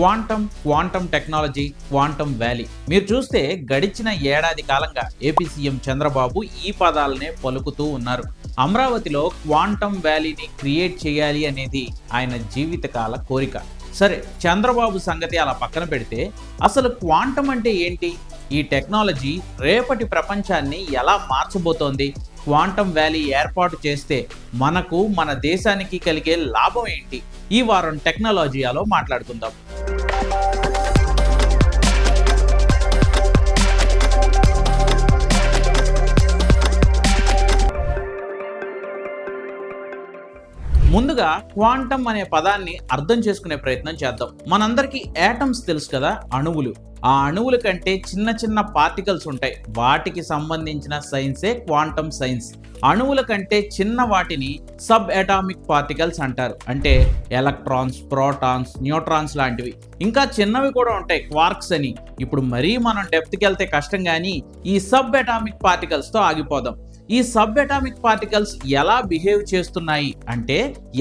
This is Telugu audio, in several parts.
Quantum quantum technology quantum valley. మీరు చూస్తే గడిచిన ఏడాది కాలంగా ఏపీ సీఎం చంద్రబాబు ఈ పదాలనే పలుకుతూ ఉన్నారు. అమరావతిలో క్వాంటమ్ వ్యాలీని క్రియేట్ చేయాలి అనేది ఆయన జీవితకాల కోరిక. సరే చంద్రబాబు సంగతి అలా పక్కన పెడితే అసలు క్వాంటమ్ అంటే ఏంటి? ఈ టెక్నాలజీ రేపటి ప్రపంచాన్ని ఎలా మార్చబోతోంది? క్వాంటమ్ వ్యాలీ ఏర్పాటు చేస్తే మనకు మన దేశానికి కలిగే లాభం ఏంటి? ఈ వారం టెక్నాలజీలో మాట్లాడుకుందాం. ముందుగా క్వాంటం అనే పదాన్ని అర్థం చేసుకునే ప్రయత్నం చేద్దాం. మనందరికీ యాటమ్స్ తెలుసు కదా అణువులు. ఆ అణువుల కంటే చిన్న చిన్న పార్టికల్స్ ఉంటాయి. వాటికి సంబంధించిన సైన్సే క్వాంటమ్ సైన్స్ అణువుల కంటే చిన్న వాటిని సబ్ అటామిక్ పార్టికల్స్ అంటారు. అంటే ఎలక్ట్రాన్స్ ప్రోటాన్స్ న్యూట్రాన్స్ లాంటివి. ఇంకా చిన్నవి కూడా ఉంటాయి క్వార్క్స్ అని. ఇప్పుడు మరీ మనం డెప్త్కి వెళ్తే కష్టం కానీ ఈ సబ్ అటామిక్ పార్టికల్స్తో ఆగిపోదాం. ఈ సబ్ అటామిక్ పార్టికల్స్ ఎలా బిహేవ్ చేస్తున్నాయి అంటే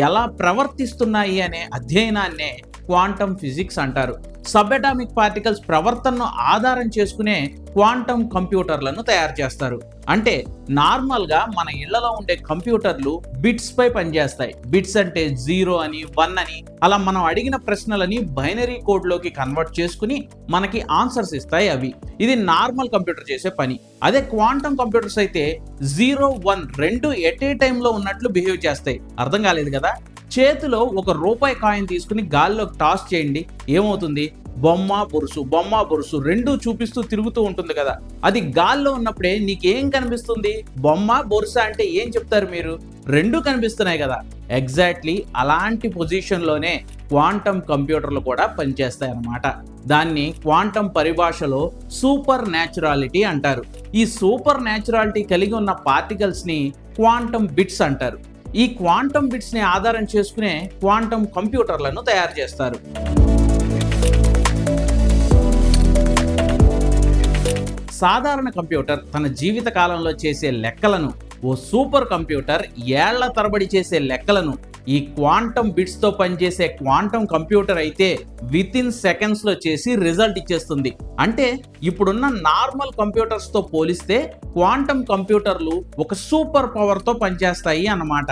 ఎలా ప్రవర్తిస్తున్నాయి అనే అధ్యయనాన్నే క్వాంటమ్ ఫిజిక్స్ అంటారు. సబ్అటామిక్ పార్టికల్స్ ప్రవర్తనను ఆధారం చేసుకునే క్వాంటమ్ కంప్యూటర్లను తయారు చేస్తారు. అంటే నార్మల్గా మన ఇళ్ళలో ఉండే కంప్యూటర్లు బిట్స్ పై పనిచేస్తాయి. బిట్స్ అంటే జీరో అని వన్ అని అలా మనం అడిగిన ప్రశ్నలని బైనరీ కోడ్లోకి కన్వర్ట్ చేసుకుని మనకి ఆన్సర్స్ ఇస్తాయి అవి. ఇది నార్మల్ కంప్యూటర్ చేసే పని. అదే క్వాంటమ్ కంప్యూటర్స్ అయితే జీరో వన్ రెండు ఎట్ ఏ టైంలో ఉన్నట్లు బిహేవ్ చేస్తాయి. అర్థం కాలేదు కదా? చేతిలో ఒక రూపాయి కాయిన్ తీసుకుని గాల్లోకి టాస్ చేయండి. ఏమవుతుంది? బొమ్మ బొరుసు బొమ్మ బొరుసు రెండు చూపిస్తూ తిరుగుతూ ఉంటుంది కదా. అది గాల్లో ఉన్నప్పుడే నీకేం కనిపిస్తుంది? బొమ్మ బొరుస అంటే ఏం చెప్తారు మీరు? రెండు కనిపిస్తున్నాయి కదా. ఎగ్జాక్ట్లీ అలాంటి పొజిషన్లోనే క్వాంటమ్ కంప్యూటర్లు కూడా పనిచేస్తాయి అన్నమాట. దాన్ని క్వాంటమ్ పరిభాషలో సూపర్ న్యాచురాలిటీ అంటారు. ఈ సూపర్ న్యాచురాలిటీ కలిగి ఉన్న పార్టికల్స్ని క్వాంటమ్ బిట్స్ అంటారు. ఈ క్వాంటమ్ బిట్స్ని ఆధారం చేసుకునే క్వాంటమ్ కంప్యూటర్లను తయారు చేస్తారు. సాధారణ కంప్యూటర్ తన జీవిత కాలంలో చేసే లెక్కలను ఓ సూపర్ కంప్యూటర్ ఏళ్ళ తరబడి చేసే లెక్కలను ఈ క్వాంటమ్ బిట్స్తో పనిచేసే క్వాంటమ్ కంప్యూటర్ అయితే విత్ ఇన్ సెకండ్స్లో చేసి రిజల్ట్ ఇచ్చేస్తుంది. అంటే ఇప్పుడున్న నార్మల్ కంప్యూటర్స్తో పోలిస్తే క్వాంటమ్ కంప్యూటర్లు ఒక సూపర్ పవర్తో పనిచేస్తాయి అన్నమాట.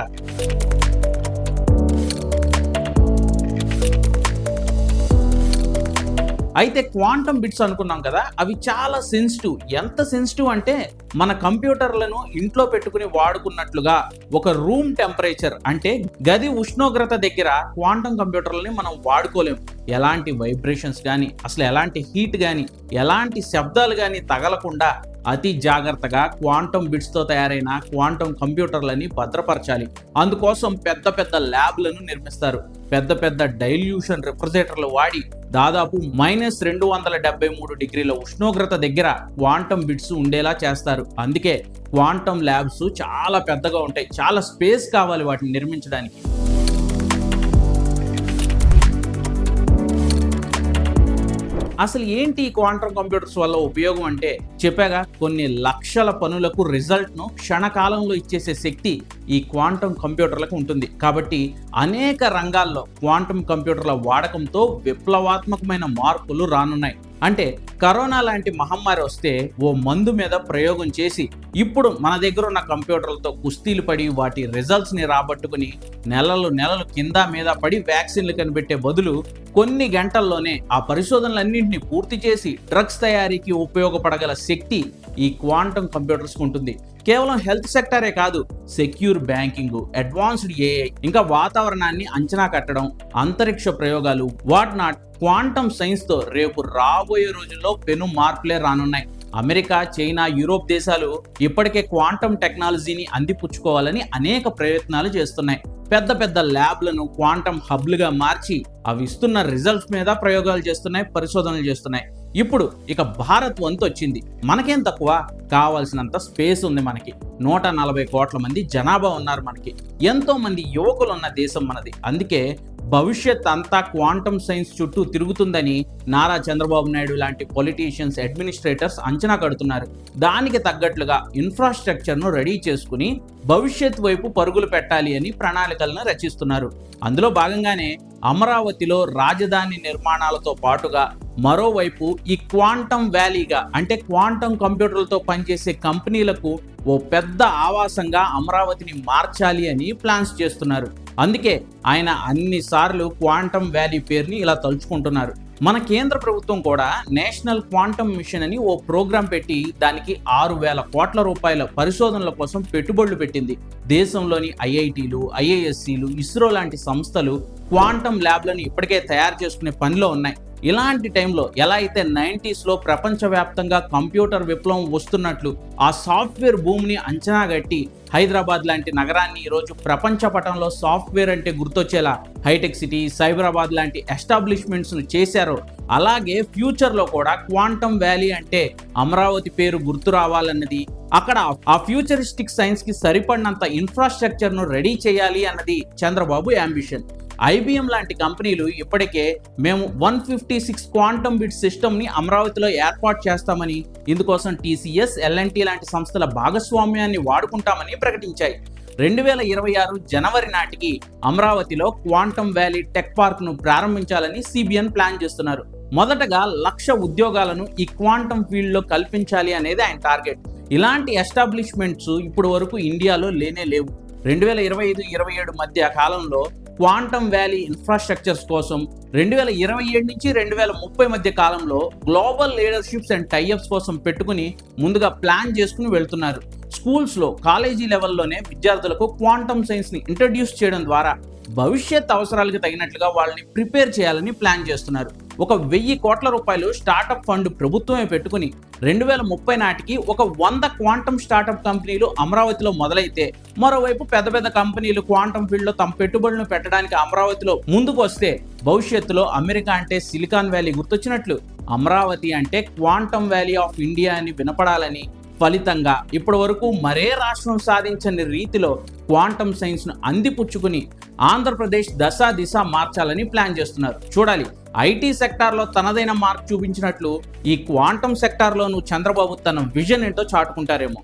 అయితే క్వాంటమ్ బిట్స్ అనుకున్నాం కదా అవి చాలా సెన్సిటివ్ ఎంత సెన్సిటివ్ అంటే మన కంప్యూటర్లను ఇంట్లో పెట్టుకుని వాడుకున్నట్లుగా ఒక రూమ్ టెంపరేచర్ అంటే గది ఉష్ణోగ్రత దగ్గర క్వాంటమ్ కంప్యూటర్లని మనం వాడుకోలేం ఎలాంటి వైబ్రేషన్స్ కానీ అసలు ఎలాంటి హీట్ కానీ ఎలాంటి శబ్దాలు కానీ తగలకుండా అతి జాగ్రత్తగా క్వాంటమ్ బిట్స్తో తయారైన క్వాంటమ్ కంప్యూటర్లని భద్రపరచాలి. అందుకోసం పెద్ద పెద్ద ల్యాబ్లను నిర్మిస్తారు. పెద్ద పెద్ద డైల్యూషన్ రిఫ్రిజరేటర్లు వాడి దాదాపు మైనస్ రెండు వందల డెబ్బై మూడు డిగ్రీల ఉష్ణోగ్రత దగ్గర క్వాంటమ్ బిట్స్ ఉండేలా చేస్తారు. అందుకే క్వాంటమ్ ల్యాబ్స్ చాలా పెద్దగా ఉంటాయి. చాలా స్పేస్ కావాలి వాటిని నిర్మించడానికి. అసలు ఏంటి ఈ క్వాంటమ్ కంప్యూటర్స్ వల్ల ఉపయోగం అంటే? చెప్పాగా కొన్ని లక్షల పనులకు రిజల్ట్ను క్షణకాలంలో ఇచ్చేసే శక్తి ఈ క్వాంటమ్ కంప్యూటర్లకు ఉంటుంది. కాబట్టి అనేక రంగాల్లో క్వాంటమ్ కంప్యూటర్ల వాడకంతో విప్లవాత్మకమైన మార్పులు రానున్నాయి. అంటే కరోనా లాంటి మహమ్మారి వస్తే ఓ మందు మీద ప్రయోగం చేసి ఇప్పుడు మన దగ్గర ఉన్న కంప్యూటర్లతో కుస్తీలు పడి వాటి రిజల్ట్స్ని రాబట్టుకుని నెలలు నెలలు కింద మీద పడి వ్యాక్సిన్లు కనిపెట్టే బదులు కొన్ని గంటల్లోనే ఆ పరిశోధనలన్నింటినీ పూర్తి చేసి డ్రగ్స్ తయారీకి ఉపయోగపడగల శక్తి ఈ క్వాంటమ్ కంప్యూటర్స్కి ఉంటుంది. కేవలం హెల్త్ సెక్టరే కాదు సెక్యూర్ బ్యాంకింగ్ అడ్వాన్స్డ్ ఏఐ ఇంకా వాతావరణాన్ని అంచనా కట్టడం అంతరిక్ష ప్రయోగాలు వాట్ నాట్ క్వాంటమ్ సైన్స్తో రేపు రాబోయే రోజుల్లో పెను మార్పులే రానున్నాయి. అమెరికా చైనా యూరోప్ దేశాలు ఇప్పటికే క్వాంటమ్ టెక్నాలజీని అందిపుచ్చుకోవాలని అనేక ప్రయత్నాలు చేస్తున్నాయి. పెద్ద పెద్ద ల్యాబ్లను క్వాంటమ్ హబ్లుగా మార్చి అవి ఇస్తున్న రిజల్ట్స్ మీద ప్రయోగాలు చేస్తున్నాయి పరిశోధనలు చేస్తున్నాయి. ఇప్పుడు ఇక భారత్ వంతు వచ్చింది. మనకేం తక్కువ? కావాల్సినంత స్పేస్ ఉంది మనకి. నూట నలభై కోట్ల మంది జనాభా ఉన్నారు మనకి. ఎంతో మంది యువకులు ఉన్న దేశం మనది. అందుకే భవిష్యత్ అంతా క్వాంటమ్ సైన్స్ చుట్టూ తిరుగుతుందని నారా చంద్రబాబు నాయుడు లాంటి పొలిటీషియన్స్ అడ్మినిస్ట్రేటర్స్ అంచనా కడుతున్నారు. దానికి తగ్గట్లుగా ఇన్ఫ్రాస్ట్రక్చర్ను రెడీ చేసుకుని భవిష్యత్ వైపు పరుగులు పెట్టాలి అని ప్రణాళికలను రచిస్తున్నారు. అందులో భాగంగానే అమరావతిలో రాజధాని నిర్మాణాలతో పాటుగా మరోవైపు ఈ క్వాంటమ్ వ్యాలీగా అంటే క్వాంటమ్ కంప్యూటర్లతో పనిచేసే కంపెనీలకు ఓ పెద్ద ఆవాసంగా అమరావతిని మార్చాలి అని ప్లాన్స్ చేస్తున్నారు. అందుకే ఆయన అన్నిసార్లు క్వాంటమ్ వ్యాలీ పేరుని ఇలా తలుచుకుంటున్నారు. మన కేంద్ర ప్రభుత్వం కూడా నేషనల్ క్వాంటమ్ మిషన్ అని ఓ ప్రోగ్రాం పెట్టి దానికి ఆరు వేల కోట్ల రూపాయల పరిశోధనల కోసం పెట్టుబడులు పెట్టింది. దేశంలోని ఐఐటీలు ఐఐఎస్సీలు ఇస్రో లాంటి సంస్థలు క్వాంటమ్ ల్యాబ్లను ఇప్పటికే తయారు చేసుకునే పనిలో ఉన్నాయి. ఇలాంటి టైంలో ఎలా అయితే నైంటీస్లో ప్రపంచవ్యాప్తంగా కంప్యూటర్ విప్లవం వస్తున్నట్లు ఆ సాఫ్ట్వేర్ భూమిని అంచనా గట్టి హైదరాబాద్ లాంటి నగరాన్ని ఈరోజు ప్రపంచ పటంలో సాఫ్ట్వేర్ అంటే గుర్తొచ్చేలా హైటెక్ సిటీ సైబరాబాద్ లాంటి ఎస్టాబ్లిష్మెంట్స్ను చేశారో. అలాగే ఫ్యూచర్లో కూడా క్వాంటమ్ వ్యాలీ అంటే అమరావతి పేరు గుర్తు రావాలన్నది అక్కడ ఆ ఫ్యూచరిస్టిక్ సైన్స్కి సరిపడినంత ఇన్ఫ్రాస్ట్రక్చర్ను రెడీ చేయాలి అన్నది చంద్రబాబు అంబిషన్ ఐబిఎం లాంటి కంపెనీలు ఇప్పటికే మేము one fifty six quantum bit సిస్టమ్ని అమరావతిలో ఏర్పాటు చేస్తామని ఇందుకోసం టీసీఎస్ ఎల్ఎన్టీ లాంటి సంస్థల భాగస్వామ్యాన్ని వాడుకుంటామని ప్రకటించాయి. రెండు వేల ఇరవై ఆరు జనవరి నాటికి అమరావతిలో క్వాంటమ్ వ్యాలీ టెక్ పార్క్ను ప్రారంభించాలని సిబిఎన్ ప్లాన్ చేస్తున్నారు. మొదటగా లక్ష ఉద్యోగాలను ఈ క్వాంటమ్ ఫీల్డ్లో కల్పించాలి అనేది ఆయన టార్గెట్. ఇలాంటి ఎస్టాబ్లిష్మెంట్స్ ఇప్పుడు వరకు ఇండియాలో లేనే లేవు. రెండు వేల ఇరవై ఐదు ఇరవై ఏడు మధ్య కాలంలో క్వాంటమ్ వ్యాలీ ఇన్ఫ్రాస్ట్రక్చర్స్ కోసం రెండు వేల ఇరవై ఏడు నుంచి రెండు వేల ముప్పై మధ్య కాలంలో గ్లోబల్ లీడర్షిప్స్ అండ్ టైఅప్స్ కోసం పెట్టుకుని ముందుగా ప్లాన్ చేసుకుని వెళ్తున్నారు. స్కూల్స్లో కాలేజీ లెవెల్లోనే విద్యార్థులకు క్వాంటమ్ సైన్స్ని ఇంట్రడ్యూస్ చేయడం ద్వారా భవిష్యత్ అవసరాలకు తగినట్లుగా వాళ్ళని ప్రిపేర్ చేయాలని ప్లాన్ చేస్తున్నారు. ఒక వెయ్యి కోట్ల రూపాయలు స్టార్టప్ ఫండ్ ప్రభుత్వమే పెట్టుకుని రెండు వేల ముప్పై నాటికి ఒక వంద క్వాంటమ్ స్టార్టప్ కంపెనీలు అమరావతిలో మొదలైతే మరోవైపు పెద్ద పెద్ద కంపెనీలు క్వాంటమ్ ఫీల్డ్లో తమ పెట్టుబడులను పెట్టడానికి అమరావతిలో ముందుకు వస్తే భవిష్యత్తులో అమెరికా అంటే సిలికాన్ వ్యాలీ గుర్తొచ్చినట్లు అమరావతి అంటే క్వాంటమ్ వ్యాలీ ఆఫ్ ఇండియా అని వినపడాలని ఫలితంగా ఇప్పటి వరకు మరే రాష్ట్రం సాధించని రీతిలో క్వాంటమ్ సైన్స్ను అందిపుచ్చుకుని ఆంధ్రప్రదేశ్ దశ దిశ మార్చాలని ప్లాన్ చేస్తున్నారు. చూడాలి ఐటీ సెక్టార్లో తనదైన మార్క్ చూపించినట్లు ఈ క్వాంటమ్ సెక్టార్లోనూ చంద్రబాబు తన విజన్ ఏంటో చాటుకుంటారేమో.